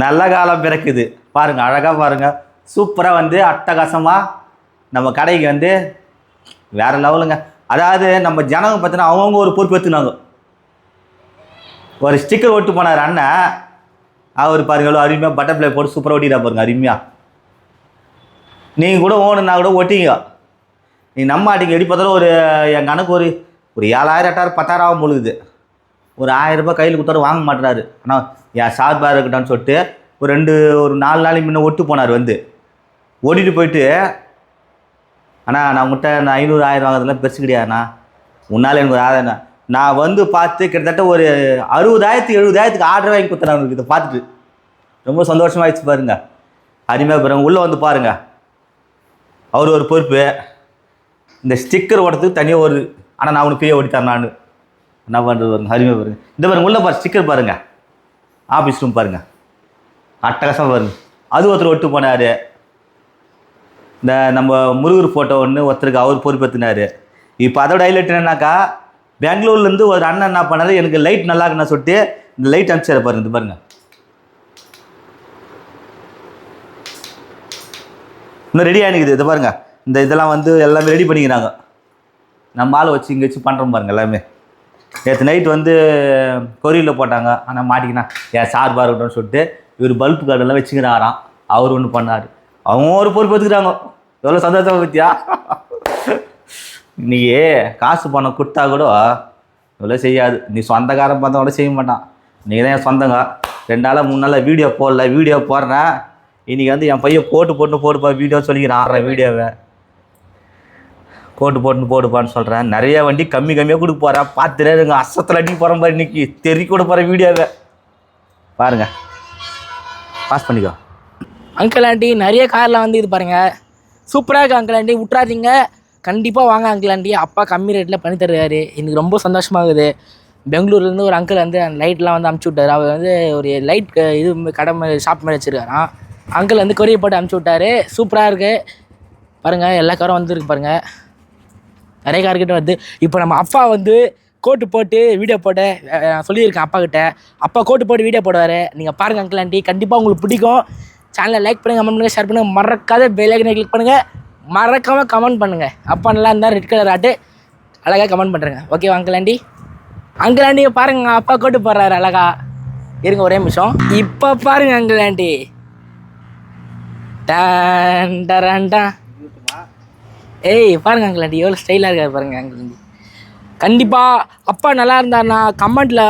நல்ல காலம் பிறக்குது. பாருங்கள் அழகாக பாருங்கள் சூப்பராக வந்து அட்டகாசமாக நம்ம கடைக்கு வந்து வேறு லெவலுங்க. அதாவது நம்ம ஜனங்க பார்த்தீங்கன்னா அவங்கவுங்க ஒரு பொறுப்பு ஒரு ஸ்டிக்கர் ஒட்டு போனார் அண்ணன் அவர் பாருங்கள் எவ்வளோ அருமையாக பட்டர்ஃப்ளை போட்டு சூப்பராக ஒட்டிட்டா பாருங்க அருமையாக நீங்கள் கூட ஓணுன்னா கூட ஓட்டிங்க. நீ நம்ம ஆட்டிங்க எப்படி பார்த்தாலும் ஒரு என் கணக்கு ஒரு ஒரு ஏழாயிரம் எட்டாயிரம் பத்தாயிரம் ஆகும் பொழுது. ஒரு ஆயிரம் ரூபாய் கையில் கொடுத்தாரு வாங்க மாட்டுறாரு ஆனால் என் சார்பாக இருக்கட்டும்னு சொல்லிட்டு ஒரு ரெண்டு ஒரு நாலு நாளைக்கு முன்னே ஒட்டு போனார் வந்து. ஓடிட்டு போயிட்டு அண்ணா நான் உங்கள்கிட்ட நான் ஐநூறு ஆயிரம் வாங்குறதுலாம் பெருசு கிடையாதுண்ணா. உன்னால் எனக்கு ஒரு ஆதாயம் நான் வந்து பார்த்து கிட்டத்தட்ட ஒரு அறுபதாயிரத்துக்கு எழுபதாயிரத்துக்கு ஆர்டர் வாங்கி கொடுத்தேன் அவங்களுக்கு இதை பார்த்துட்டு ரொம்ப சந்தோஷமாகிடுச்சு பாருங்க. அருமையாக பாருங்கள் உள்ளே வந்து பாருங்க. அவர் ஒரு பொறுப்பு. இந்த ஸ்டிக்கர் ஓட்டத்துக்கு தனியாக ஒரு ஆனால் நான் உனக்கு ஃப்ரீயாக ஓடித்தரேன் நான். என்ன பண்ணுறது பாருங்க அருமையாக பாருங்க. இந்த பாருங்க உள்ளே பாரு ஸ்டிக்கர் பாருங்க. ஆஃபீஸ் ரூம் பாருங்க. அட்டகாசமாக பாருங்க. அது ஒருத்தர் ஒட்டு போனார். இந்த நம்ம முருகர் ஃபோட்டோ ஒன்று ஒருத்தருக்கு அவர் பொறுப்பேற்றினார் இப்போ அதோட ஹைலைட் என்னன்னாக்கா பெங்களூர்லேருந்து ஒரு அண்ணன் என்ன பண்ணார்? எனக்கு லைட் நல்லா இருக்குன்னு சொல்லிட்டு இந்த லைட் அனுப்பிச்சாரு பாருங்க இது பாருங்க. இன்னும் ரெடி ஆகிக்குது இது பாருங்க. இந்த இதெல்லாம் வந்து எல்லாமே ரெடி பண்ணிக்கிறாங்க. நம்ம ஆள் வச்சு இங்கே வச்சு பண்ணுறோம் பாருங்க எல்லாமே. நேற்று நைட் வந்து கொரியரில் போட்டாங்க. ஆனால் மாட்டிக்கினா என் சார் இருக்கட்டும்னு சொல்லிட்டு இவர் பல்ப் கார்டெல்லாம் வச்சுக்கிறாராம். அவர் ஒன்று பண்ணார். அவங்க ஒரு பொறுப்பு எடுத்துக்கிறாங்க. எவ்வளோ சந்தோஷமாக பற்றியா இன்னைக்கு காசு பணம் கொடுத்தா கூட இவ்வளோ செய்யாது. நீ சொந்தக்காரன் பார்த்தா கூட செய்ய மாட்டான். நீங்கள் தான் என் சொந்தங்க. ரெண்டு நாளாக மூணு நாளாக வீடியோ போடல. வீடியோ போடுறேன். இன்றைக்கி வந்து என் பையன் போட்டு போட்டு போட்டுப்பா வீடியோ சொல்லிக்கிறான். வீடியோவை போட்டு போட்டு போடுப்பான்னு சொல்கிறேன் நிறைய வண்டி கம்மி கம்மியாக கொடுக்க போகிறேன் பார்த்துட்டே இருங்க. அசத்தில் அடிக்க போகிற மாதிரி இன்னைக்கு தெறி கூட போகிற வீடியோவை பாருங்க. பாஸ் பண்ணிக்கோ. அங்கிள் ஆண்டி நிறைய காரில் வந்து இது பாருங்கள் சூப்பராக இருக்குது அங்கிள் ஆண்டி விட்றாதீங்க கண்டிப்பாக வாங்க அங்கிள் ஆண்டி அப்பா கம்மி ரேட்டில் பண்ணி தருவார். எனக்கு ரொம்ப சந்தோஷமாகுது பெங்களூர்லேருந்து ஒரு அங்கிள் வந்து அந்த லைட்லாம் வந்து அமுச்சு விட்டார். அவர் வந்து ஒரு லைட் இது மாதிரி கடை மாதிரி ஷாப் மாதிரி வச்சுருக்காராம். அங்கிள் வந்து கொரியர் போட்டு அமுச்சு விட்டாரு. சூப்பராக இருக்குது பாருங்கள் எல்லா காரும் வந்துருக்கு பாருங்கள் நிறைய கார்கிட்ட வந்து இப்போ நம்ம அப்பா வந்து கோட்டு போட்டு வீடியோ போட்டு நான் சொல்லியிருக்கேன் அப்பா கிட்ட அப்பா கோட்டு போட்டு வீடியோ போடுவார். நீங்கள் பாருங்கள் அங்கிள் ஆண்டி கண்டிப்பாக உங்களுக்கு பிடிக்கும். சேனலை லைக் பண்ணுங்கள் கமெண்ட் பண்ணுங்கள் ஷேர் பண்ணுங்கள் மறக்காத பெல்லைக்கனை கிளிக் பண்ணுங்கள் மறக்காமல் கமெண்ட் பண்ணுங்கள் அப்பா நல்லா இருந்தால் ரெட் கலர் ஆட்டு. அழகாக கமெண்ட் பண்ணுறேங்க ஓகேவா அங்கிள் ஆண்டி அங்கிள் ஆண்டி பாருங்க அப்பா கோட்டு போடுறாரு அழகா. இருங்க ஒரே நிமிஷம். இப்போ பாருங்கள் அங்கிள் ஆண்டி டான் ஏய் பாருங்க அங்கிள் ஆண்டி எவ்வளோ ஸ்டைலாக இருக்காரு பாருங்க அங்கிள் ஆண்டி கண்டிப்பாக அப்பா நல்லா இருந்தாருன்னா கமெண்ட்டில்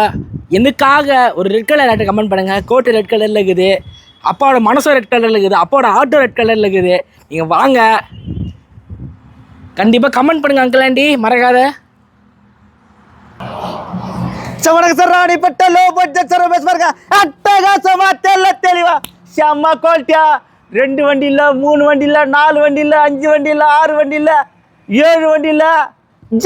எதுக்காக ஒரு ரெட் கலர் ஆட்டை கமெண்ட் பண்ணுங்கள் கோட்டு ரெட் கலரில் இருக்குது. அப்பாவோட மனசும் ரெட் கலரில் இருக்குது. அப்பாவோட ஆட்டோ ரெட் கலரில் இருக்குது. நீங்கள் வாங்க. கண்டிப்பாக கமெண்ட் பண்ணுங்கள் அங்கிள் ஆண்டி மறக்காத. வணக்கம் sir Ranipet low budget sir பேச பாருங்க. அட்டகாசமா தெல்ல தெளிவா. செம்ம குவாலிட்டியா ரெண்டு வண்டி இல்லை மூணு வண்டி இல்லை நாலு வண்டி இல்லை அஞ்சு வண்டி இல்லை ஆறு வண்டி இல்லை ஏழு வண்டி இல்லை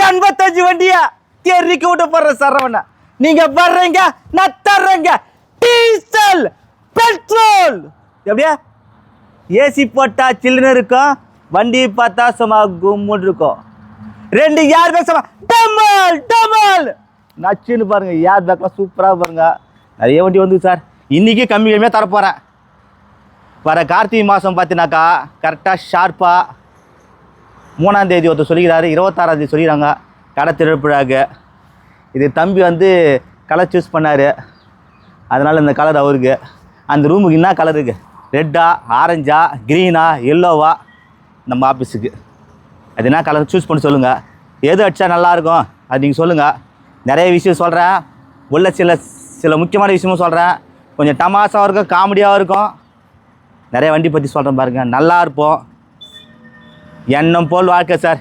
எண்பத்தஞ்சு வண்டியா தெருக்கி விட்டு போடுற சரவண நீங்க வர்றீங்க நான் தர்றேங்க. Diesel petrol. எப்படியா? ஏசி போட்டா சில்லுன்னு இருக்கும் வண்டி பார்த்தா சும்மா கும்முன்னு இருக்கும். ரெண்டு ஏர் பேக் சும்மா? டமல் டமல் நச்சுன்னு பாருங்க ஏர் பேக்லாம் சூப்பராக பாருங்க. நிறைய வண்டி வந்து சார். இன்றைக்கி கம்மி கம்மியாக தரப்போகிறேன் வர கார்த்திகை மாதம் பார்த்தினாக்கா கரெக்டாக ஷார்ப்பாக மூணாம் தேதி ஒருத்தர் சொல்லிக்கிறாரு இருபத்தாறாம் தேதி சொல்லிக்கிறாங்க. கடை திருப்பிழாக்கு இது தம்பி வந்து கலர் சூஸ் பண்ணார். அதனால் இந்த கலர் அவருக்கு. அந்த ரூமுக்கு என்ன கலர் இருக்கு? ரெட்டா ஆரஞ்சா க்ரீனா எல்லோவா நம்ம ஆஃபீஸுக்கு அது என்ன கலர் சூஸ் பண்ணி சொல்லுங்கள் எது அடித்தா நல்லாயிருக்கும் அது நீங்கள் சொல்லுங்கள் நிறைய விஷயம் சொல்கிறேன் உள்ள சில சில முக்கியமான விஷயமும் சொல்கிறேன் கொஞ்சம் தமாசாவும் இருக்கும் காமெடியாகவும் இருக்கும். நிறைய வண்டி பற்றி சொல்கிறேன் பாருங்கள் நல்லா இருப்போம். எண்ணம் போல் வாழ்க்கை சார்.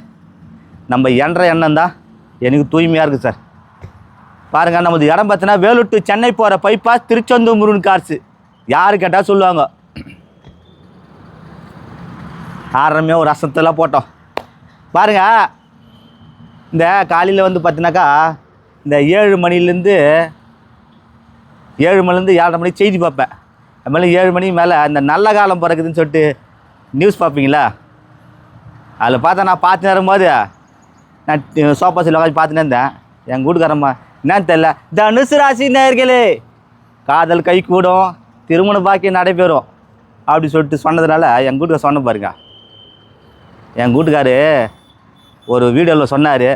நம்ம எண்ற எண்ணம் தான் எனக்கு தூய்மையாக இருக்குது சார். பாருங்கள் நமது இடம் பார்த்தீங்கன்னா வேலூர் to சென்னை போகிற பைபாஸ் திருச்செந்தூர் முருகன் கார்ஸு யார் கேட்டால் சொல்லுவாங்க. ஆரம்பமே ஒரு ரசத்தெல்லாம் போட்டோம். பாருங்க இந்த காலையில் வந்து பார்த்தீங்கன்னாக்கா இந்த ஏழு மணிலேருந்து ஏழு மணிலேருந்து ஏழரை மணிக்கு செய்தி பார்ப்பேன். அதுமாதிரி ஏழு மணி மேலே அந்த நல்ல காலம் பிறகுதுன்னு சொல்லிட்டு நியூஸ் பார்ப்பீங்களா? அதில் பார்த்தா நான் பார்த்துன்னு இருக்கும்போது நான் சோஃபா சீட்டில் உட்காந்து பார்த்துன்னு இருந்தேன். எங்கள் வீட்டுக்காரம்மா என்னன்னு தெரில தனுசு ராசி நேர்களே காதல் கை கூடும் திருமண பாக்கியம் நடைபெறும் அப்படி சொல்லிட்டு சொன்னதுனால எங்கள் வீட்டுக்கு சொன்ன பாருங்க. எங்கள் வீட்டுக்காரு ஒரு வீடியோவில் சொன்னார்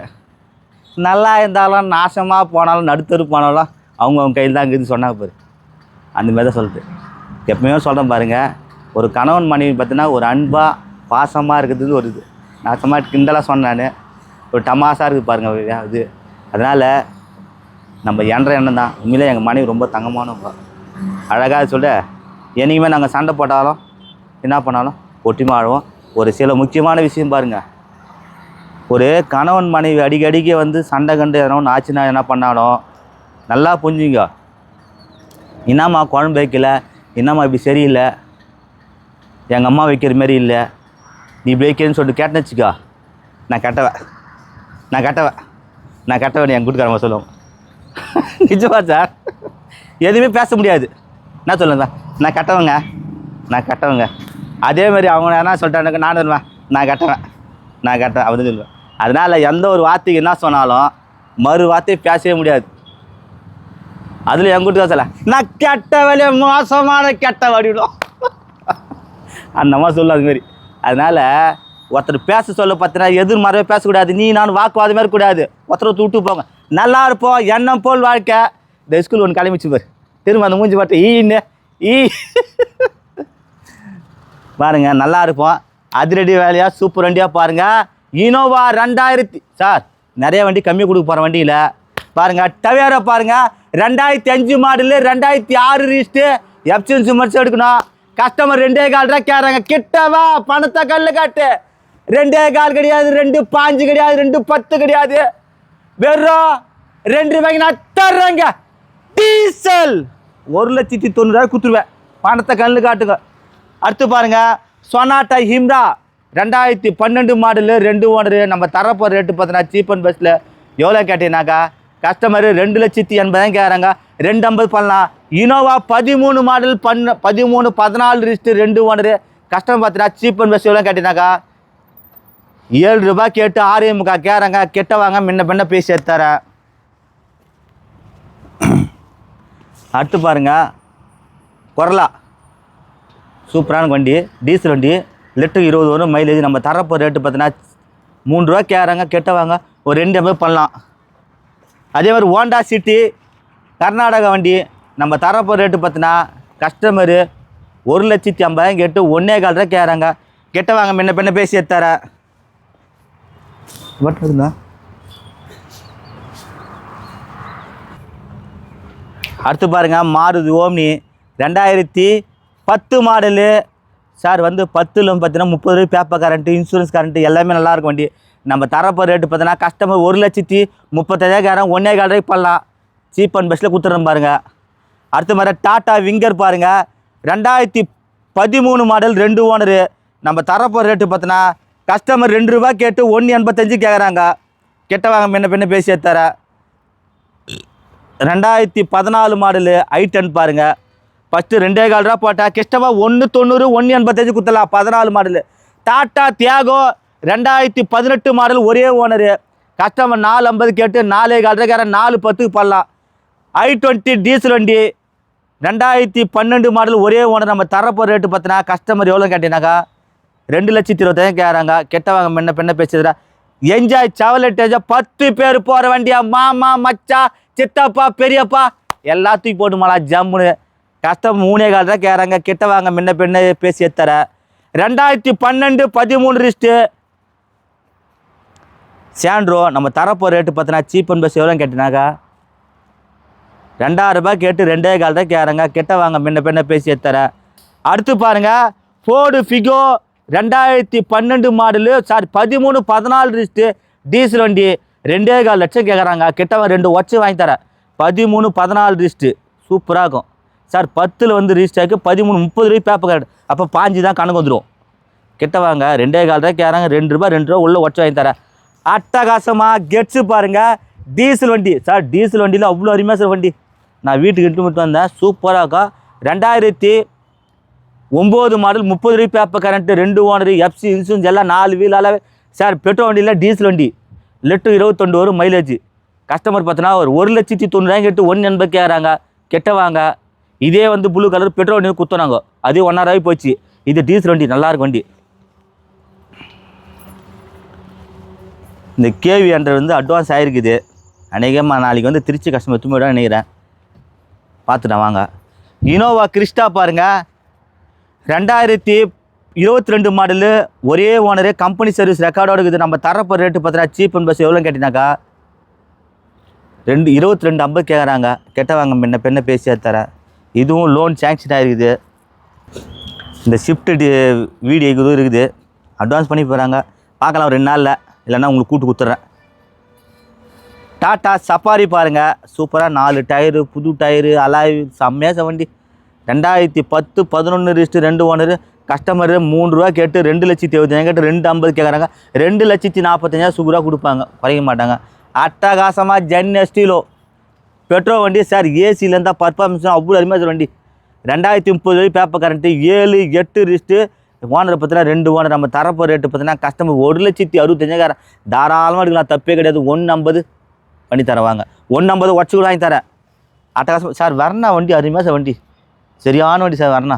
நல்லா இருந்தாலும் நாசமாக போனாலும் நடுத்தரு போனாலும் அவங்க அவங்க கையில் தான் இருக்குது சொன்னாங்க பாரு. அந்தமாரி தான் சொல்லுது எப்பவுமே சொல்கிறேன் பாருங்கள் ஒரு கணவன் மனைவி பார்த்தீங்கன்னா ஒரு அன்பாக பாசமாக இருக்கிறது ஒரு இது. நான் சும்மா கிண்டலாக சொன்னேன் ஒரு டமாசாக இருக்குது பாருங்கள் இது அதனால் நம்ம என்ற எண்ணம் தான். உண்மையிலே எங்கள் மனைவி ரொம்ப தங்கமானவங்க. அழகாக சொல்ல என்னைக்குமே நாங்கள் சண்டை போட்டாலும் என்ன பண்ணாலும் ஒற்றுமை ஆழுவோம் ஒரு சில முக்கியமான விஷயம் பாருங்கள் ஒரு கணவன் மனைவி அடிக்கடிக்கு வந்து சண்டை கண்டு எதனா ஒன்று ஆச்சுன்னா என்ன பண்ணாலும் நல்லா புரிஞ்சுங்க. என்னம்மா குழம்பு வைக்கல? என்னம்மா இப்படி சரியில்லை? எங்கள் அம்மா வைக்கிற மாரி இல்லை. நீ இப்படி வைக்கிறேன்னு சொல்லிட்டு கேட்டேன்னு வச்சுக்கோ. நான் கட்டவேன். நான் கட்டவேன். நான் கட்டவேன் என் கூட்டுக்காரங்க சொல்லுவோம் நிஜமா சார் எதுவுமே பேச முடியாது. என்ன சொல்லுங்க நான் கட்டவங்க. நான் கட்டவங்க. அதே மாதிரி அவங்க என்ன சொல்லிட்டாங்க நான் வருவேன் நான் கட்டவேன். நான் கெட்டவன். அப்படின்னு சொல்லுவேன். அதனால் எந்த ஒரு வார்த்தைக்கு என்ன சொன்னாலும் மறு வார்த்தையை பேசவே முடியாது. அதில் என் கூட்டு சொல்ல நான் கெட்ட வேலையை மோசமான கெட்ட வடிவிடும் அந்த மாதிரி சொல்லும் அது மாதிரி. அதனால் ஒருத்தர் பேச சொல்ல பார்த்தீங்கன்னா எதிர்மறையாக பேசக்கூடாது. நீ நான் வாக்குவாதம் மாதிரி கூடாது. ஒருத்தரை விட்டு போங்க. நல்லா இருப்போம். எண்ணம் போல் வாழ்க்கை. இந்த ஸ்கூல் ஒன்று கிளம்பிச்சு பாரு. திரும்ப அந்த மூஞ்சி பார்த்து ஈன்னு ஈ. பாருங்க நல்லா இருப்போம். அதிரடி வேலையாக சூப்பர் வண்டியாக பாருங்க. இனோவா ரெண்டாயிரத்தி சார் நிறைய வண்டி கம்மி கொடுக்க போகிற வண்டியில். பாருங்க டவேரா பாருங்க. ரெண்டாயிரத்தி அஞ்சு மாடலு ரெண்டாயிரத்தி ஆறு ரீஸ்ட்டு எப்சிஎன்சி மட்டும் எடுக்கணும். கஸ்டமர் ரெண்டே கால் தான் கேட்குறாங்க கிட்டவா பணத்தை கல்லு காட்டு. ரெண்டே கால் கிடையாது ரெண்டு பாஞ்சு கிடையாது ரெண்டு பத்து கிடையாது. வெறும் ரெண்டு ரூபாய்க்கு நான் தர்றேங்க. டீசல். ஒரு லட்சத்தி தொண்ணூறாயிரம் குத்துருவேன் பணத்தை கல்லு காட்டுங்க. அடுத்து பாருங்க சொனாட்டா ஹிம்ரா ரெண்டாயிரத்தி பன்னெண்டு மாடலு ரெண்டு ஓனரு. நம்ம தரப்போ ரேட்டு பார்த்தீங்கன்னா சீப் அண்ட் பெஸ்ட்டில் எவ்வளோ கேட்டீங்கன்னாக்கா கஸ்டமர் ரெண்டு லட்சத்தி எண்பதாயிரம் கேட்குறாங்க ரெண்டு ஐம்பது பண்ணலாம் இனோவா பதிமூணு மாடல் பண்ண பதிமூணு பதினாலு ரிஸ்ட்டு ரெண்டு ஓனரு. கஸ்டமர் பார்த்தீங்கன்னா சீப் அண்ட் பெஸ்ட்லாம் கேட்டினாக்கா கேட்டீங்கன்னாக்கா ஏழு ரூபாய் கேட்டு ஆறே முக்கா கேட்குறாங்க கெட்ட வாங்க முன்ன பின்ன பேசி எடுத்தாரேன் அடுத்து பாருங்க. குரலா. சூப்பரான வண்டி டீசல் வண்டி. லிட்டர் இருபது வரும் மைலேஜ் நம்ம தரப்போ ரேட்டு பார்த்தீங்கன்னா மூணு ரூபா கேட்குறாங்க கெட்டவாங்க ஒரு ரெண்டு ஐம்பது பண்ணலாம். அதே மாதிரி ஹோண்டா சிட்டி கர்நாடகா வண்டி நம்ம தரப்போ ரேட்டு பார்த்தீங்கன்னா கஸ்டமரு ஒரு லட்சத்தி ஐம்பதாயிரம் கேட்டு ஒன்றே கால் ரூபா கேட்குறாங்க கெட்டவாங்க முன்ன பின்ன பேசி எடுத்தார. இருந்தா அடுத்து பாருங்க மாருதி ஓம்னி. ரெண்டாயிரத்தி பத்து மாடலு சார் வந்து பத்தில் பார்த்தீங்கன்னா முப்பது ரூபாய் பேப்பர் கரண்ட்டு இன்சூரன்ஸ் கரண்ட்டு எல்லாமே நல்லா இருக்கும் வண்டி. நம்ம தரப்போ ரேட்டு பார்த்தீங்கன்னா கஸ்டமர் ஒரு லட்சத்தி முப்பத்தஞ்சாயிரம் ஒன்றே கால் ரூபாய்க்கு பண்ணலாம். சீப் அண்ட் பெஸ்ட்டில் கொடுத்துட்றோம் பாருங்கள் அடுத்த மாதிரி டாட்டா விங்கர் பாருங்க. ரெண்டாயிரத்தி பதிமூணு மாடல் ரெண்டு ஓனரு நம்ம தரப்போ ரேட்டு பார்த்தோன்னா கஸ்டமர் ரெண்டு ரூபா கேட்டு ஒன்று எண்பத்தஞ்சு கேட்குறாங்க கெட்டவாங்க முன்ன பின்ன பேசியே தர ரெண்டாயிரத்தி பதினாலு மாடலு ஐ டென் பாருங்க. ஃபஸ்ட்டு ரெண்டே கால் ரூபா போட்டால் கஷ்டமாக ஒன்று தொண்ணூறு ஒன்று எண்பத்தஞ்சு குத்தலாம் பதினாலு மாடலு டாட்டா தியாகோ ரெண்டாயிரத்தி பதினெட்டு மாடல் ஒரே ஓனரு கஸ்டமர் நாலு ஐம்பது கேட்டு நாலே கால் நாலு பத்துக்கு பண்ணலாம் ஐ டுவெண்ட்டி டீசல் வண்டி. ரெண்டாயிரத்தி பன்னெண்டு மாடல் ஒரே ஓனர் நம்ம தரப்போ ரேட்டு பார்த்தினா கஸ்டமர் எவ்வளோ கேட்டீங்கன்னாக்கா? ரெண்டு லட்சத்தி இருபத்தாயிரம் கேட்குறாங்க. கெட்டவாங்க முன்ன பெண்ணை பேசுறா என்ஜாய் செவலட்டேஜா பத்து பேர் போகிற வண்டியா? மாமா மச்சா சித்தப்பா பெரியப்பா. எல்லாத்தையும் போட்டுமாடா ஜம்முன்னு கஷ்டம் மூணே கால் தான் கேட்குறாங்க கெட்டவாங்க முன்ன பெண்ணை பேசி எத்தர ரெண்டாயிரத்தி பன்னெண்டு பதிமூணு ரிஸ்ட்டு சேண்ட்ரோ நம்ம தரப்போ ரேட்டு பார்த்தினா சீப் அண்ட் பஸ் எவ்வளோ கேட்டினாக்கா ரெண்டாயிரரூபா கேட்டு ரெண்டே கால் தான் கேட்குறாங்க. கெட்ட வாங்க முன்ன பின்ன பேசி தரேன். அடுத்து பாருங்கள் ஃபோர்டு ஃபிகோ ரெண்டாயிரத்தி பன்னெண்டு மாடலு சாரி பதிமூணு பதினாலு ரிஸ்ட்டு டீசல் வண்டி ரெண்டே கால் லட்சம் கேட்குறாங்க. கெட்டவன் ரெண்டு ஒச்சு வாங்கி தரேன். பதிமூணு பதினாலு ரிஸ்ட்டு சூப்பராக இருக்கும். சார் பத்தில் வந்து ரிஜிஸ்டருக்கு பதிமூணு முப்பது ரூபாய் பேப்பர் கார்டு அப்போ பாஞ்சு தான் கணக்கு வந்துடும் கிட்ட வாங்க ரெண்டே கால் தான் கேட்குறாங்க. ரெண்டு ரூபாய் ரெண்டு ரூபா உள்ளே ஒச்ச வாங்கி தரேன். அட்டகாசமாக கெட்ஸு பாருங்கள் டீசல் வண்டி. சார் டீசல் வண்டியில் அவ்வளோ அருமையாக சார் வண்டி. நான் வீட்டுக்கு இட்டு மட்டும் வந்தேன். சூப்பராக இருக்கும் ரெண்டாயிரத்தி ஒம்பது மாடல் முப்பது ரூபாய் பேப்பர் கரண்ட்டு ரெண்டு ஓனரு எஃப்சி இன்சூரன்ஸ் எல்லாம் நாலு வீலால. சார் பெட்ரோல் வண்டியில் டீசல் வண்டி. லிட்டர் இருபத்தொண்டு வரும் மைலேஜ் கஸ்டமர் பார்த்தோன்னா ஒரு ஒரு லட்சத்தி தொண்ணூறாயிரம் கேட்டு ஒன்று எண்பது கேட்குறாங்க கெட்ட வாங்க இதே வந்து ப்ளூ கலர் பெட்ரோல் வண்டி குத்துனாங்க. அதே ஒன்னாயிரம் போச்சு. இது டீசல் வண்டி. நல்லாயிருக்கும் வண்டி. இந்த கேவி ஹண்ட்ரட் வந்து அட்வான்ஸ் ஆகிருக்குது அநேகமாக நாளைக்கு வந்து திருச்சி கஸ்டமர் திரும்ப விட நினைக்கிறேன். பார்த்துட்டேன் வாங்க. இனோவா கிறிஸ்டா பாருங்கள் ரெண்டாயிரத்தி இருபத்தி ரெண்டு மாடலு ஒரே ஓனரு கம்பெனி சர்வீஸ் ரெக்கார்டோடு இருக்குது. நம்ம தரப்போ ரேட்டு பார்த்தீங்கன்னா சீப் அண்ட் பஸ் எவ்வளோன்னு கேட்டினாக்கா ரெண்டு இருபத்தி ரெண்டு ஐம்பது கேட்குறாங்க கெட்டவாங்க முன்ன பெண்ணை பேசியா தரேன். இதுவும் லோன் சேங்ஷன் ஆகிருக்குது இந்த ஷிஃப்ட்டு வீடியோ இதுவும் இருக்குது. அட்வான்ஸ் பண்ணி போகிறாங்க பார்க்கலாம் ரெண்டு நாளில். இல்லைன்னா உங்களுக்கு கூட்டு கொடுத்துட்றேன் டாட்டா சஃபாரி பாருங்கள் சூப்பராக நாலு டயரு புது டயரு அலாய் செம்மையாக வண்டி ரெண்டாயிரத்தி பத்து பதினொன்று ரிஸ்ட்டு ரெண்டு ஓனரு கஸ்டமரு மூணு ரூபா கேட்டு ரெண்டு லட்சத்தி எழுபத்தஞ்சாயிரம் கேட்டு ரெண்டு ஐம்பது கேட்குறாங்க ரெண்டு லட்சத்தி நாற்பத்தஞ்சாயிரம் சூப்பராக கொடுப்பாங்க. குறைக்க மாட்டாங்க. அட்டகாசமாக ஜென் எஸ்டிலோ பெட்ரோல் வண்டி சார் ஏசியிலேருந்தால் பர்ஃபார்மன்ஸ் அவ்வளோ அருமையாக வண்டி ரெண்டாயிரத்தி முப்பது வரை பேப்பர் கரண்ட்டு ஏழு எட்டு ரிஸ்ட்டு ஓனர் பார்த்தீங்கன்னா ரெண்டு ஓனர் நம்ம தரப்போ ரேட்டு பார்த்தீங்கன்னா கஸ்டமர் ஒரு லட்சத்தி அறுபத்தஞ்சாயிரம். தாராளமாக எடுக்கலாம். தப்பே கிடையாது. ஒன்று ஐம்பது பண்ணி தரவாங்க. ஒன்று ஐம்பது உடச்சி கூட வாங்கி தரேன் அட்டகாசம் சார் வரணா வண்டி? அருமையாக சார் வண்டி. சரியான வண்டி சார் வரணா.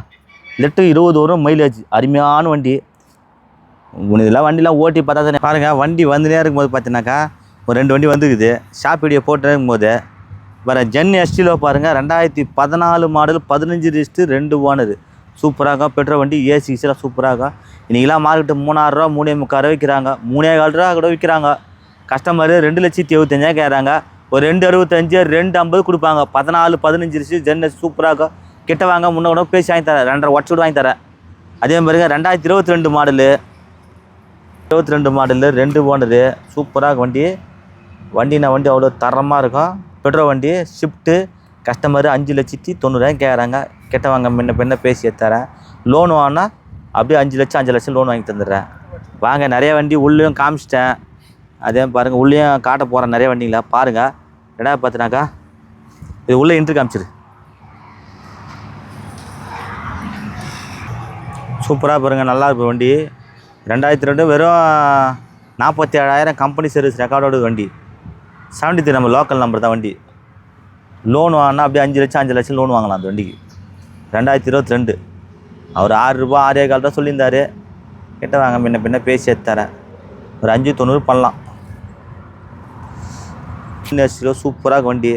லிட்டர் இருபது வரும் மைலேஜ் அருமையான வண்டி. உனக்கு இதெல்லாம் வண்டிலாம் ஓட்டி பார்த்தா தானே. பாருங்கள் வண்டி வந்துனே இருக்கும்போது பார்த்தீங்கன்னாக்கா ஒரு ரெண்டு வண்டி வந்துக்குது. ஷாப் வீடியோ போட்டு இருக்கும்போது வர ஜென் எஸ்டியில் பாருங்கள் ரெண்டாயிரத்தி பதினாலு மாடல் பதினஞ்சு ரிஸ்ட்டு ரெண்டு ஓனரு சூப்பராக பெட்ரோல் வண்டி ஏசி எல்லாம் சூப்பராக. இன்றைக்கெல்லாம் மார்க்கெட்டு மூணாயிரரூவா மூணே முக்கால் ரூபா விற்கிறாங்க. மூணே கால் ரூபா கூட விற்கிறாங்க. கஸ்டமரு ரெண்டு லட்சத்தி எழுபத்தஞ்சாயிரம் கேட்குறாங்க. ஒரு ரெண்டு அறுபத்தஞ்சு ரெண்டு ஐம்பது கொடுப்பாங்க. பதினாலு பதினஞ்சு லட்சம் ஜென் சூப்பராக. கிட்ட வாங்க முன்ன கூட பேசி வாங்கி தரேன். ரெண்டரை ஒட்ஸ் கூட வாங்கி தரேன். அதே மாதிரிங்க ரெண்டாயிரத்தி இருபத்தி ரெண்டு மாடலு இருபத்தி ரெண்டு மாடலு ரெண்டு ஓனரு. சூப்பராக வண்டி. வண்டினா வண்டி அவ்வளோ தரமாக இருக்கும். பெட்ரோல் வண்டி ஷிஃப்ட்டு கஸ்டமர் அஞ்சு லட்சத்தி தொண்ணூறாயிரம் கேட்குறாங்க கெட்டவாங்க முன்ன பின்ன பேசி தரேன் லோன் வாங்கினா அப்படியே அஞ்சு லட்சம் அஞ்சு லட்சம் லோன் வாங்கி தந்துடுறேன். வாங்க நிறைய வண்டி உள்ளேயும் காமிச்சிட்டேன். அதே பாருங்கள் உள்ளேயும் காட்ட போகிறேன் நிறைய வண்டிங்களா. பாருங்கள் ரெண்டாவது பார்த்தினாக்கா இது உள்ளே இன்ட்ரு காமிச்சிரு. சூப்பராக பாருங்கள் நல்லா இருக்கும் வண்டி. ரெண்டாயிரத்தி ரெண்டு வெறும் நாற்பத்தி ஏழாயிரம் கம்பெனி சர்வீஸ் ரெக்கார்டோட வண்டி. செவன்டி த்ரீ நம்ம லோக்கல் நம்பர் தான் வண்டி. லோன் வாங்கினா அப்படியே அஞ்சு லட்சம் அஞ்சு லட்சம் லோன் வாங்கலாம் அந்த வண்டிக்கு. ரெண்டாயிரத்தி இருபத்தி ரெண்டு. அவர் ஆறு ரூபா ஆறே கால் தான் சொல்லியிருந்தார். கிட்ட வாங்க முன்ன பின்ன பேசி எடுத்து தரேன் ஒரு அஞ்சு தொண்ணூறு பண்ணலாம். யூனிவர்சிட்டியில் சூப்பராக வண்டி.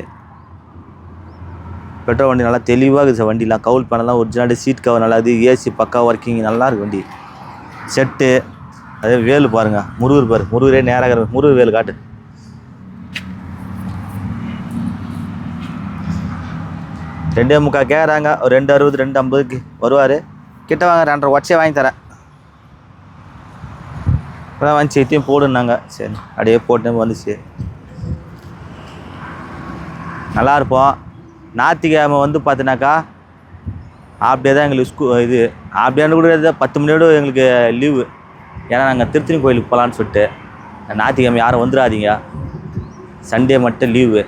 பெட்ரோல் வண்டி நல்லா தெளிவாக இருக்குது சார் வண்டிலாம். கவுல் பண்ணலாம் ஒரிஜினல் சீட் கவர் நல்லா இருக்குது ஏசி பக்கா ஒர்க்கிங் நல்லா இருக்கு வண்டி. செட்டு அதே வேலு பாருங்க முருகர் பாரு முருகரே நேராக முருகர் வேலு காட்டு. ரெண்டே முக்கால் கேட்குறாங்க ஒரு ரெண்டு அறுபது ரெண்டு ஐம்பதுக்கு வருவார். கிட்ட வாங்க ரெண்டரை ஒச்சே வாங்கி தரேன். இப்போதான் வந்து சேர்த்தியும் போடுனாங்க சரி அப்படியே போட்டு வந்துச்சு. நல்லா இருப்போம். ஞாயிற்றுக்கிழமை வந்து பார்த்தினாக்கா அப்படியே தான் எங்களுக்கு ஸ்கூ இது. அப்படியான்னு கூட பத்து மணியோட எங்களுக்கு லீவு ஏன்னா நாங்கள் திருத்தணி கோயிலுக்கு போகலான்னு சொல்லிட்டு. ஞாயிற்றுக்கிழமை யாரும் வந்துடாதீங்க. சண்டே மட்டும் லீவு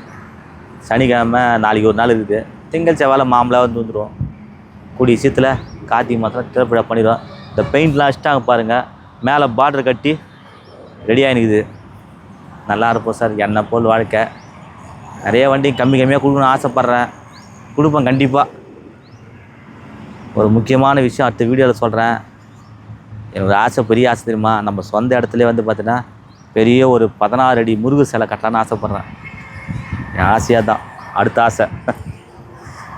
சனிக்கிழமை நாளைக்கு ஒரு நாள் இருக்குது. திங்கள் செவ்வாய் மாம்பழம் வந்து வந்துடுவோம் கூடிய சீத்தில் கார்த்திகை மாதம் திறப்பிட பண்ணிடுவோம். இந்த பெயிண்ட்லாம் அடிச்சிட்டாங்க பாருங்கள் மேலே பார்டர் கட்டி ரெடி ஆகினுக்குது நல்லா இருப்போம் சார் என்ன போல் வாழ்க்கை. நிறைய வண்டி கம்மி கம்மியாக கொடுக்கணும்னு ஆசைப்பட்றேன். கொடுப்பேன் கண்டிப்பாக ஒரு முக்கியமான விஷயம் அடுத்த வீடியோவில் சொல்கிறேன் என்னோட ஆசை பெரிய ஆசை தெரியுமா? நம்ம சொந்த இடத்துல வந்து பார்த்தீங்கன்னா பெரிய ஒரு பதினாறு அடி முருகு சிலை கட்டலான்னு ஆசைப்பட்றேன். என் ஆசையாக தான் அடுத்த ஆசை.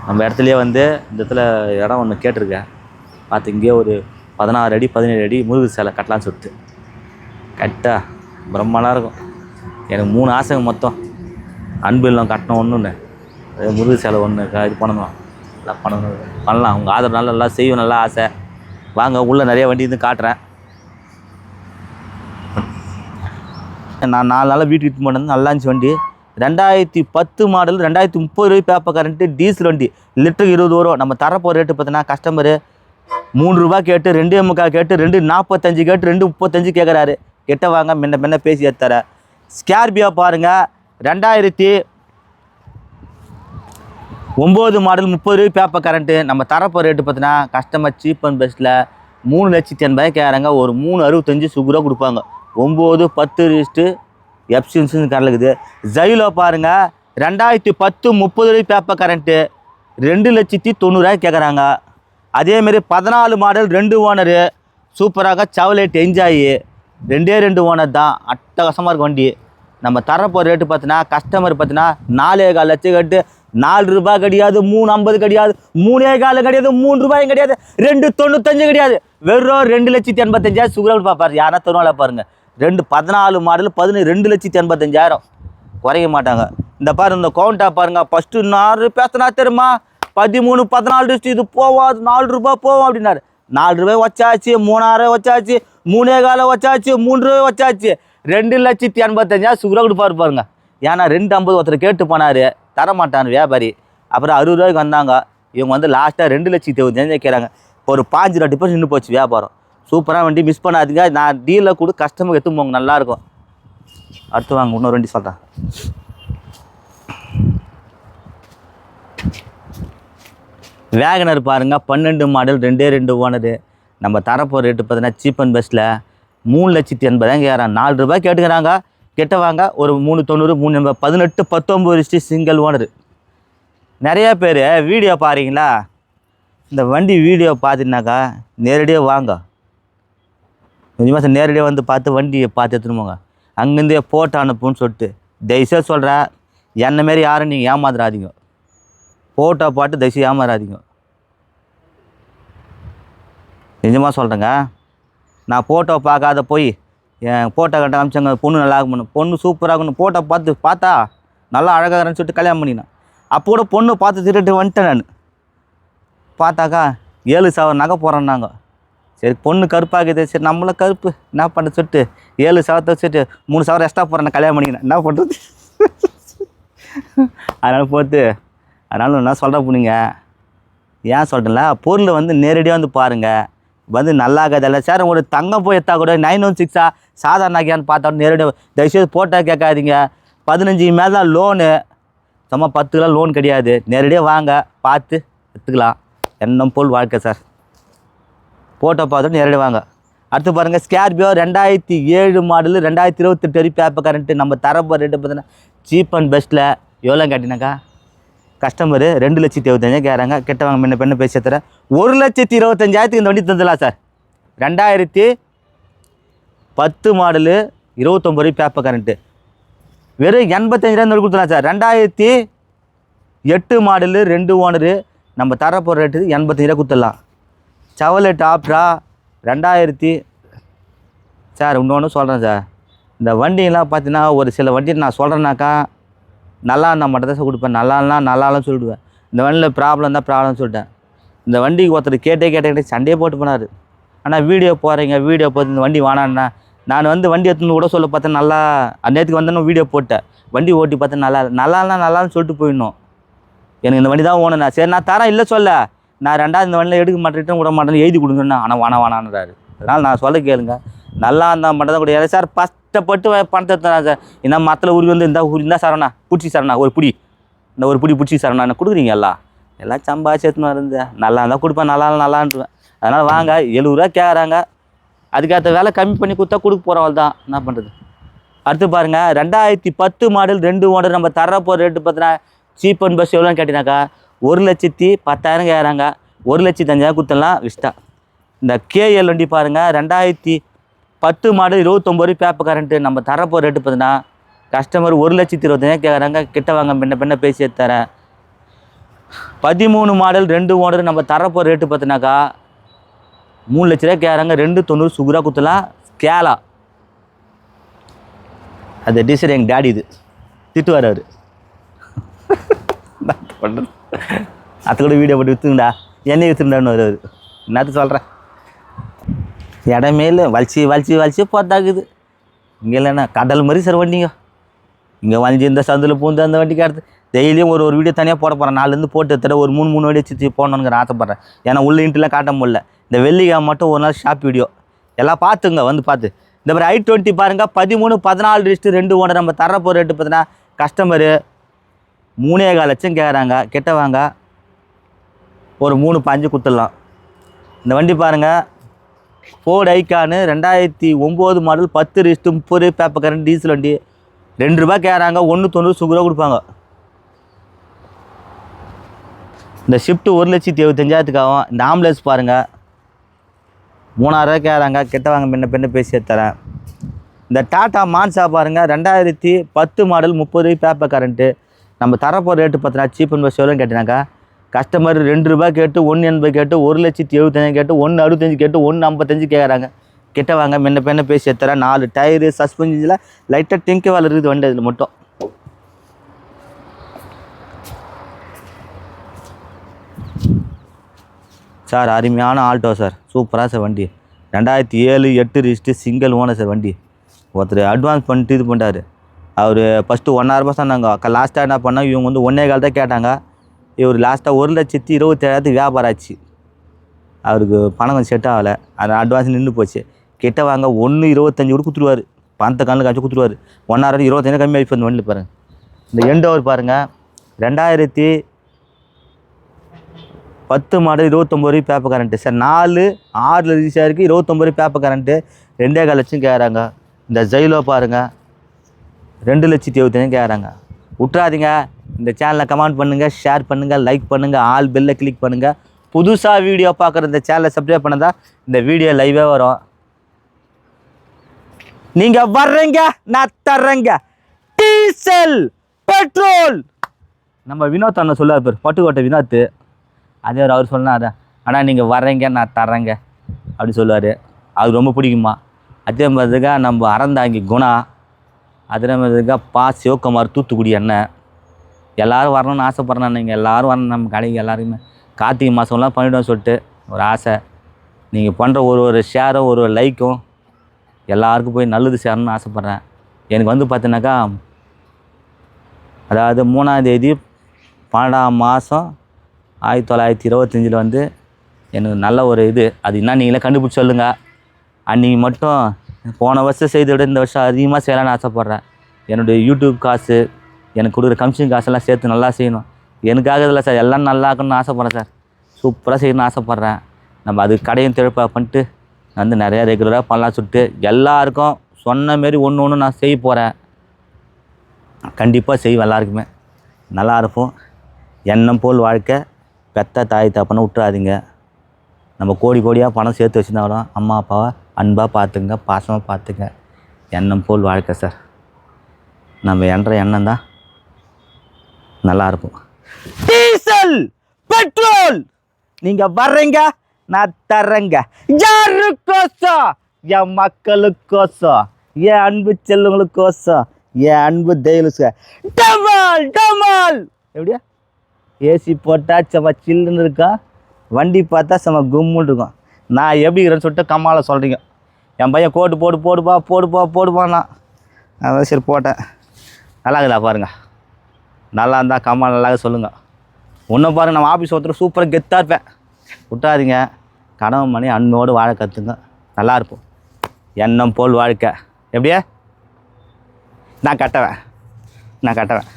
நம்ம இடத்துலையே வந்து இந்த இடத்துல இடம் ஒன்று கேட்டிருக்கேன். பார்த்து இங்கேயே ஒரு பதினாறு அடி பதினேழு அடி முருகு சிலை கட்டலான்னு சொல்லிட்டு. கட்டா பிரம்மாண்டாக இருக்கும். எனக்கு மூணு ஆசைங்க மொத்தம். அன்பு இல்லம் கட்டணும் ஒன்று அதே முருகு சிலை ஒன்று இது பண்ணணும். நல்லா பண்ணணும். பண்ணலாம். உங்கள் ஆதரவு நல்லா நல்லா செய்யும் நல்லா ஆசை. வாங்க உள்ளே நிறைய வண்டி இருந்து காட்டுறேன். நான் நாலு நாளாக வீட்டுக்கு இட்டு போனது. நல்லா இருந்துச்சு வண்டி. ரெண்டாயிரத்தி பத்து மாடல் ரெண்டாயிரத்தி முப்பது ரூபாய் பேப்பர் கரண்ட்டு டீசல் வண்டி. லிட்டருக்கு இருபது வரும் நம்ம தரப்போ ரேட்டு பார்த்தீங்கன்னா கஸ்டமரு மூணு ரூபா கேட்டு ரெண்டு முக்கால் கேட்டு ரெண்டு நாற்பத்தஞ்சு கேட்டு ரெண்டு முப்பத்தஞ்சு கேட்குறாரு கிட்ட வாங்க முன்ன முன்ன பேசி ஏற்றார ஸ்கார்பியோ பாருங்கள் ரெண்டாயிரத்தி ஒம்பது மாடல் முப்பது ரூபாய் பேப்பர் கரண்ட்டு நம்ம தரப்போ ரேட்டு பார்த்தீங்கன்னா கஸ்டமர் சீப் அண்ட் பெஸ்ட்டில் மூணு லட்சத்தி எண்பதாயிரம் கேட்குறாங்க ஒரு மூணு அறுபத்தஞ்சு சுகுராக கொடுப்பாங்க. ஒம்பது பத்து ரிஸ்ட்டு எப்சின்ஸுன்னு கரலுக்குது ஜைலோ பாருங்கள் ரெண்டாயிரத்தி பத்து முப்பது ரூபாய் பேப்பர் கரண்ட்டு ரெண்டு லட்சத்தி தொண்ணூறாயிரம் கேட்குறாங்க அதேமாரி பதினாலு மாடல் ரெண்டு ஓனரு சூப்பராக சவலேட் என்ஜாய் ரெண்டே ரெண்டு ஓனர் தான். அட்டகாசமாக இருக்கும் வண்டி. நம்ம தரப்போ ரேட்டு பார்த்தீங்கன்னா கஸ்டமர் பார்த்தீங்கன்னா நாலே கால் லட்சம் கட்டு நாலு ரூபாய் கிடையாது மூணு ஐம்பது கிடையாது மூணே காலம் கிடையாது மூணு ரூபாயும் கிடையாது ரெண்டு தொண்ணூத்தஞ்சு கிடையாது. வெறும் ரெண்டு லட்சத்தி எண்பத்தஞ்சாயிரம் சுகரல் பார்ப்பாரு யாரா தொண்ணூறு பாருங்கள் ரெண்டு பதினாலு மாடல் பதினேழு ரெண்டு லட்சத்தி எண்பத்தஞ்சாயிரம். குறைய மாட்டாங்க. இந்த பாரு இந்த கவுண்டா பாருங்க. ஃபஸ்ட்டு நாலு பேசினா தெரியுமா? பதிமூணு பதினாலு டிஸ்ட் இது போவாது. நாலு ரூபாய் போவோம் அப்படின்னாரு. நாலு ரூபாய் வச்சாச்சு மூணாயிரம் வச்சாச்சு மூணே கால வச்சாச்சு மூணு ரூபாய் வச்சாச்சு. ரெண்டு லட்சத்தி எண்பத்தஞ்சாயிரம் சுகரா கொடுப்பாரு பாருங்க. ஏன்னா ரெண்டு ஐம்பது ஒருத்தர் கேட்டு போனார். தரமாட்டான் வியாபாரி. அப்புறம் அறுபது ரூபாய்க்கு வந்தாங்க. இவங்க வந்து லாஸ்ட்டாக ரெண்டு லட்சத்தி இருபத்தஞ்சு கேட்குறாங்க ஒரு பாஞ்சு ரெண்டு பேர் நின்று போச்சு வியாபாரம். சூப்பராக வண்டி மிஸ் பண்ணாதீங்க. நான் டீலில் கூட கஸ்டமர் எடுத்து போங்க. நல்லாயிருக்கும் அடுத்து வாங்க இன்னொரு வண்டி சொல்கிறேன் வேகனர் பாருங்க பன்னெண்டு மாடல் ரெண்டே ரெண்டு ஓனரு. நம்ம தரப்போ ரேட்டு பார்த்தீங்கன்னா சீப் அண்ட் பெஸ்ட்டில் மூணு லட்சத்தி எண்பதாயிரம் கேட்குறாங்க நாலு ரூபாய் கேட்டுக்கிறாங்க. கெட்ட வாங்க ஒரு மூணு தொண்ணூறு மூணு எண்பது பதினெட்டு பத்தொம்பது லிஸ்ட்டு சிங்கிள் ஓனர். நிறையா பேர் வீடியோ பாருங்களா இந்த வண்டி வீடியோ பார்த்தீங்கன்னாக்கா நேரடியாக வாங்க. கொஞ்சமாக சார் நேரடியாக வந்து பார்த்து வண்டியை பார்த்து எடுத்துன்னு போங்க. அங்கேருந்தே போட்டு அனுப்புன்னு சொல்லிட்டு தயவுசெய்து சொல்கிறேன் என்ன மாரி யாரும் நீங்கள் ஏமாத்துறாதீங்க. ஃபோட்டோ பார்த்து தயவுசெய்து ஏமாறாதீங்க. நிஜமாக சொல்கிறேங்க நான் ஃபோட்டோ பார்க்காத போய் என் ஃபோட்டோ கட்ட காமிச்சாங்க பொண்ணு நல்லா இருக்கணும் பொண்ணு சூப்பராக இருக்கணும் ஃபோட்டோ பார்த்து பார்த்தா நல்லா அழகாக இருக்குன்னு சொல்லிட்டு கல்யாணம் பண்ணினேன் அப்போ கூட பொண்ணு பார்த்து திருட்டு வந்துட்டேன் நான். பார்த்தாக்கா ஏழு சவரம் நகை போகிறேன்னாங்க சரி பொண்ணு கருப்பாகுது சரி நம்மளும் கருப்பு. என்ன பண்ண சொல்லிட்டு ஏழு சவரத்தை வச்சுட்டு மூணு சவரம் எக்ஸ்ட்ரா போகிறேன் கல்யாணம் பண்ணிக்கிறேன். என்ன பண்ணுறது அதனால் போட்டு அதனால் நான் சொல்கிற பொண்ணுங்க? ஏன் சொல்கிறேன்ல பொருளை வந்து நேரடியாக வந்து பாருங்கள் வந்து நல்லா இருக்காதில்ல சார் ஒரு தங்கம் போய் எத்தா கூட நைன் ஒன் சிக்ஸா சாதாரண ஆகியான்னு பார்த்தா நேரடியாக தயவுசெய்து போட்டால் கேட்காதீங்க. பதினஞ்சு மேலே தான் லோனு சும்மா பத்து கிலோ லோன் கிடையாது. நேரடியாக வாங்க பார்த்து எடுத்துக்கலாம். எண்ணம் போல் வாழ்க்கை சார். ஃபோட்டோ பார்த்துட்டு நேரடியாக வாங்க அடுத்து பாருங்கள் ஸ்கார்பியோ ரெண்டாயிரத்தி ஏழு மாடலு ரெண்டாயிரத்தி இருபத்தெட்டு வரைக்கும் பேப்பர் கரண்ட்டு நம்ம தரப்போ ரேட்டு பார்த்தீங்கன்னா சீப் அண்ட் பெஸ்ட்டில் எவ்வளோ கேட்டினாக்கா கஸ்டமரு ரெண்டு லட்சத்தி இருபத்தஞ்சாயிரம் கேட்குறாங்க கெட்டவங்க முன்ன பெண்ணு பேசி தரேன் ஒரு லட்சத்தி இருபத்தஞ்சாயிரத்துக்கு இந்த வண்டி தந்துடலாம் சார். ரெண்டாயிரத்தி பத்து மாடலு இருபத்தொம்பது ரூபாய் பேப்பர் கரண்ட்டு வெறும் எண்பத்தஞ்சாயிரம் கொடுத்துலாம் சார். ரெண்டாயிரத்தி எட்டு மாடலு ரெண்டு ஓனரு நம்ம தரப்போகிற ரேட்டு எண்பத்தஞ்சு ரூபா கொடுத்துடலாம். செவலெட் டாப்ரா ரெண்டாயிரத்தி சார் இன்னொன்று சொல்கிறேன் சார் இந்த வண்டியெல்லாம் பார்த்தீங்கன்னா ஒரு சில வண்டி நான் சொல்கிறேன்னாக்கா நல்லா இருந்தால் மட்டும் தான் சார் கொடுப்பேன். நல்லா இல்லைனா நல்லாலும் சொல்லிடுவேன். இந்த வண்டியில் ப்ராப்ளம் தான் ப்ராப்ளம் சொல்லிட்டேன். இந்த வண்டிக்கு ஒருத்தர் கேட்டே கேட்டே சண்டையே போட்டு போனார். ஆனால் வீடியோ போகிறீங்க வீடியோ பார்த்து இந்த வண்டி வேணாண்ணா நான் வந்து வண்டி எடுத்துன்னு கூட சொல்ல பார்த்தேன் நல்லா நேற்றுக்கு வந்தேன்னு வீடியோ போட்டேன். வண்டி ஓட்டி பார்த்தேன் நல்லா நல்லா இல்லைனா நல்லான்னு சொல்லிட்டு போயிடணும். எனக்கு இந்த வண்டி தான் ஓணுண்ணா சரி நான் தரேன் இல்லை சொல்ல. நான் ரெண்டாவது இந்த வண்டியில் எடுக்க மாட்டேன் விட மாட்டேன்னு எழுதி கொடுங்கன்னா ஆனால் வேணாம் வேணான்றாரு அதனால் நான் சொல்ல கேளுங்க. நல்லா இருந்தால் மட்டும் தான் கிடையாது சார் கஷ்டப்பட்டு பணத்தை தரேன் சார். என்ன மற்ற உருவி வந்து இந்த ஊர் இருந்தால் சரணா பிடிச்சி சரணா ஒரு பிடி. இந்த ஒரு பிடி பிடிச்சி சரணா என்ன கொடுக்குறீங்க எல்லாம்? எல்லாம் சம்பாதிச்சு எடுத்துன்னு இருந்தேன் நல்லா இருந்தால் கொடுப்பேன் நல்லா நல்லான்ட்டுவேன் அதனால் வாங்க எழுபது ரூபா கேட்குறாங்க அதுக்கேற்ற வேலை கம்மி பண்ணி கொடுத்தா கொடுக்க போகிறவள் தான் என்ன பண்ணுறது அடுத்து பாருங்கள் ரெண்டாயிரத்தி பத்து மாடல் ரெண்டு மாடல் நம்ம தர போகிற ரேட்டு பார்த்தீங்கன்னா சீப் அண்ட் பஸ் எவ்வளோன்னு கேட்டினாக்கா ஒரு லட்சத்தி பத்தாயிரம் கேட்குறாங்க ஒரு லட்சத்தி அஞ்சாயிரம் கொடுத்துடலாம் விஷ்டா. இந்த கேஎல் வண்டி பாருங்கள் ரெண்டாயிரத்தி பத்து மாடல் இருபத்தொம்பது ரூபாய் பேப்பர் கரண்ட்டு. நம்ம தரப்போ ரேட்டு பார்த்தீங்கன்னா கஸ்டமர் ஒரு லட்சத்தி இருபத்தஞ்சாயிரம் கேட்குறாங்க கிட்ட வாங்க பின்ன பின்ன பேசி தரேன். பதிமூணு மாடல் ரெண்டு மாடல் நம்ம தரப்போ ரேட்டு பார்த்தினாக்கா மூணு லட்ச ரூபா கேட்குறாங்க ரெண்டு தொண்ணூறு சுகுரா குத்தலாம் கேலா அது டீசர் எங்கள் டேடி இது. திட்டுவார் அவர். பண்ணுறது அத்தை கூட வீடியோ போட்டு விற்றுங்கடா என்னை விற்றுண்டான்னு வருவார். என்னத்து சொல்கிறேன் இடமே இல்லை வலிச்சு வலிச்சு வலிச்சு போத்தாக்குது. இங்கே இல்லைண்ணா கடல் மாதிரி சார் வண்டிங்க. இங்கே வலிஞ்சு இந்த சந்தில் பூந்து அந்த வண்டிக்கு அடுத்து டெய்லியும் ஒரு ஒரு வீடியோ தனியாக போட போகிறேன் நாலுலேருந்து போட்டு எடுத்துட ஒரு மூணு மூணு வீடியோ சுற்றி போகணுங்கிற ஆசைப்பட்றேன். ஏன்னா உள்ள இன்ட்டுலாம் காட்ட முடியல. இந்த வெள்ளிக்கிழமை மட்டும் ஒரு நாள் ஷாப் வீடியோ எல்லாம் பார்த்துங்க வந்து பார்த்து. இந்த மாதிரி ஐ டுவெண்ட்டி பாருங்கள் பதிமூணு பதினாலு லிஸ்ட்டு ரெண்டு ஓனர் நம்ம தர போகிற ரேட்டு பார்த்தீங்கன்னா கஸ்டமரு மூணே கால் லட்சம் கேட்குறாங்க கிட்ட வாங்க ஒரு மூணு பஞ்சு கொடுத்துடலாம். இந்த வண்டி பாருங்கள் ஃபோர்டு ஐக்கானு ரெண்டாயிரத்தி ஒம்பது மாடல் பத்து ரிஸ்ட்டு முப்பது பேப்பர் கரண்ட் டீசல் வண்டி. ரெண்டு ரூபா கேட்குறாங்க ஒன்று தொண்ணூறு சுகுரா கொடுப்பாங்க. இந்த ஷிஃப்ட்டு ஒரு லட்சத்தி எழுபத்தஞ்சாயிரத்துக்கு ஆகும். இந்த ஆம்புலன்ஸ் பாருங்கள் மூணாயிரரூவா கேட்குறாங்க கிட்ட வாங்க முன்ன பின்ன பேசி தரேன் இந்த டாட்டா மான்சா பாருங்கள் ரெண்டாயிரத்தி பத்து மாடல் முப்பது பேப்பர் கரண்ட்டு நம்ம தரப்போகிற ரேட்டு பார்த்தீங்கன்னா சீப் அண்ட் பெஸ்ட் எவ்வளோன்னு கேட்டினாக்கா கஸ்டமர் ரெண்டு ரூபா கேட்டு ஒன்று எண்பது கேட்டு ஒரு லட்சத்தி எழுபத்தஞ்சு கேட்டு ஒன்று அறுபத்தஞ்சு கேட்டு ஒன்று ஐம்பத்தஞ்சு கேட்குறாங்க கிட்ட வாங்க முன்ன பின்ன பேசி தரேன் நாலு டயரு சஸ்பென்ஷனில் லைட்டாக டிங்கு வேலை இருக்குது வண்டி அதில் மட்டும். சார் அருமையான ஆல்டோ சார். சூப்பராக சார் வண்டி. ரெண்டாயிரத்தி ஏழு எட்டு ரிஜிஸ்ட்டு சிங்கிள் ஓனர் சார் வண்டி. ஒருத்தர் அட்வான்ஸ் பண்ணிட்டு இது பண்ணிட்டாரு. அவர் ஃபஸ்ட்டு ஒன்றாயிரரூபா சொன்னாங்க லாஸ்ட்டாக என்ன பண்ணால் இவங்க வந்து ஒன்றே கால் தான் கேட்டாங்க. இவர் லாஸ்ட்டாக ஒரு லட்சத்தி இருபத்தேழாயிரத்துக்கு வியாபாரம் ஆச்சு. அவருக்கு பணம் கொஞ்சம் செட் ஆகலை. அது அட்வான்ஸ் நின்று போச்சு. கிட்ட வாங்க ஒன்று இருபத்தஞ்சி கூட கொடுத்துருவார். பணத்தை கண்ணில் காய்ச்சி கொடுத்துருவாரு. ஹவர் இருபத்தஞ்சு கம்மி ஆகிப்போம் இந்த வண்டியில் பாருங்கள் இந்த எண்ட் ஓவர் பாருங்கள் ரெண்டாயிரத்தி பத்து மாடல் இருபத்தொம்பது ரூபாய் பேப்பர் கரண்ட்டு சார் நாலு ஆறில் ரிலீஸ் இருக்குது இருபத்தொம்பது ரூபாய் பேப்பர் கரண்ட்டு ரெண்டே கால் லட்சம் கேட்குறாங்க இந்த ஜெயிலோ பாருங்கள் ரெண்டு லட்சத்தி எழுபத்தஞ்சு கேட்குறாங்க விட்றாதீங்க இந்த சேனலை கமெண்ட் பண்ணுங்கள் ஷேர் பண்ணுங்கள் லைக் பண்ணுங்கள் ஆல் பெல்லை கிளிக் பண்ணுங்கள் புதுசாக வீடியோ பார்க்குற இந்த சேனலை சப்ஸ்கிரைப் பண்ணதா இந்த வீடியோ லைவே வரும். நீங்கள் வர்றீங்க நான் தர்றேங்க. Diesel petrol. நம்ம வினோத் அண்ணன் சொல்லார் பேர் பட்டுக்கோட்டை வினோத். அதே ஒரு அவர் சொன்னார் ஆனால் நீங்கள் வர்றீங்க நான் தர்றேங்க. அப்படி சொல்லுவார். அது ரொம்ப பிடிக்குமா? அதே மாதிரிக்கா நம்ம அறந்தாங்கி குணா. அதே இருக்கா பா சிவகுமார் தூத்துக்குடி அண்ணன். எல்லோரும் வரணும்னு ஆசைப்பட்றேன் நீங்கள் எல்லோரும் வரணும். நம்ம கடைக்கு எல்லாருமே. கார்த்திகை மாதம்லாம் பண்ணிவிடுவோம் சொல்லிட்டு ஒரு ஆசை. நீங்கள் பண்ணுற ஒரு ஒரு ஷேரும் ஒரு ஒரு லைக்கும் எல்லாருக்கும் போய் நல்லது சேரணும்னு ஆசைப்பட்றேன். எனக்கு வந்து பார்த்தீங்கன்னாக்கா அதாவது மூணாம் தேதி பன்னெண்டாம் மாதம் ஆயிரத்தி தொள்ளாயிரத்தி இருபத்தஞ்சில் வந்து எனக்கு நல்ல ஒரு இது. அது என்ன நீங்களே கண்டுபிடிச்சி சொல்லுங்கள் அன்றைக்கி மட்டும் போன வருஷம் செய்து விட இந்த வருஷம் அதிகமாக செய்யலாம்னு ஆசைப்பட்றேன். என்னுடைய யூடியூப் காசு எனக்கு கொடுக்குற கமிஷன் காசெல்லாம் சேர்த்து நல்லா செய்யணும். எனக்காக இதில் சார் எல்லாம் நல்லா இருக்கணும்னு ஆசைப்பட்றேன் சார். சூப்பராக செய்யணும்னு ஆசைப்பட்றேன். நம்ம அது கடையும் திறப்பாக பண்ணிட்டு வந்து நிறையா ரெகுலராக பண்ணலாம் சொல்லிட்டு எல்லாருக்கும் சொன்ன மாரி ஒன்று ஒன்று நான் செய்ய போகிறேன் கண்டிப்பாக செய்வேன் எல்லாருக்குமே. நல்லா இருப்போம். எண்ணம் போல் வாழ்க்கை. பெத்த தாய் தப்புன்னு விட்டுறாதீங்க. நம்ம கோடி கோடியாக பணம் சேர்த்து வச்சுருந்தாலும் அம்மா அப்பாவை அன்பாக பார்த்துங்க பாசமாக பார்த்துங்க. எண்ணம் போல் வாழ்க்கை சார். நம்ம என்ற எண்ணம் தான் நல்லா இருக்கும். டீசல் பெட்ரோல் நீங்கள் வர்றீங்க நான் தர்றேங்க. யாருக்கோசம் என் மக்களுக்கோசம் என் அன்பு செல்லுங்களுக்கோசம் என் அன்பு தெய்வலுக்கு டமால் டமால் எப்படியா? ஏசி போட்டால் செம்ம சில்லுன்னு இருக்கா? வண்டி பார்த்தா செம்ம கும்முன்னு இருக்கும். நான் எப்படி இருக்கிறேன்னு சொல்லிட்டு கம்மால சொல்கிறீங்க என் பையன் கோட்டு போடு போடுப்பா போடுப்பா போடுப்பான்னா அதான் சரி போட்டேன். நல்லா இருக்குதா பாருங்கள் நல்லா இருந்தால் கம்மா நல்லா சொல்லுங்கள் ஒன்றும் பாருங்க நம்ம ஆஃபீஸ் ஒருத்தர் சூப்பராக கெத்தாக இருப்பேன். விட்டாதீங்க. கனவு மணி அன்போடு வாழ கற்றுங்க நல்லா இருப்போம். எண்ணம் போல் வாழ்க்கை. எப்படியே? நான் கட்டவேன். நான் கட்டவேன்.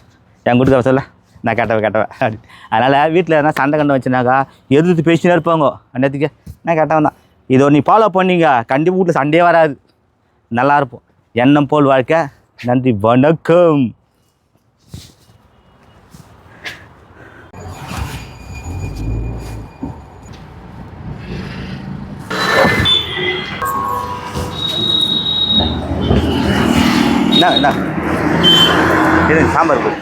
என் கொடுக்க சொல்ல. நான் கட்டவேன் கட்டவேன். அப்படி அதனால் வீட்டில் எதனா சண்டை கண்டு வச்சுனாக்கா எதிர்த்து பேசினே இருப்பாங்க. அன்னத்துக்கு நான் கட்டவன் தான். இதை நீ ஃபாலோ பண்ணீங்க கண்டிப்பாக வீட்டில் சண்டே வராது. நல்லா இருப்போம். எண்ணம் போல் வாழ்க்கை. நன்றி வணக்கம். என்ன என்ன? இது சாம்பார் பொடி.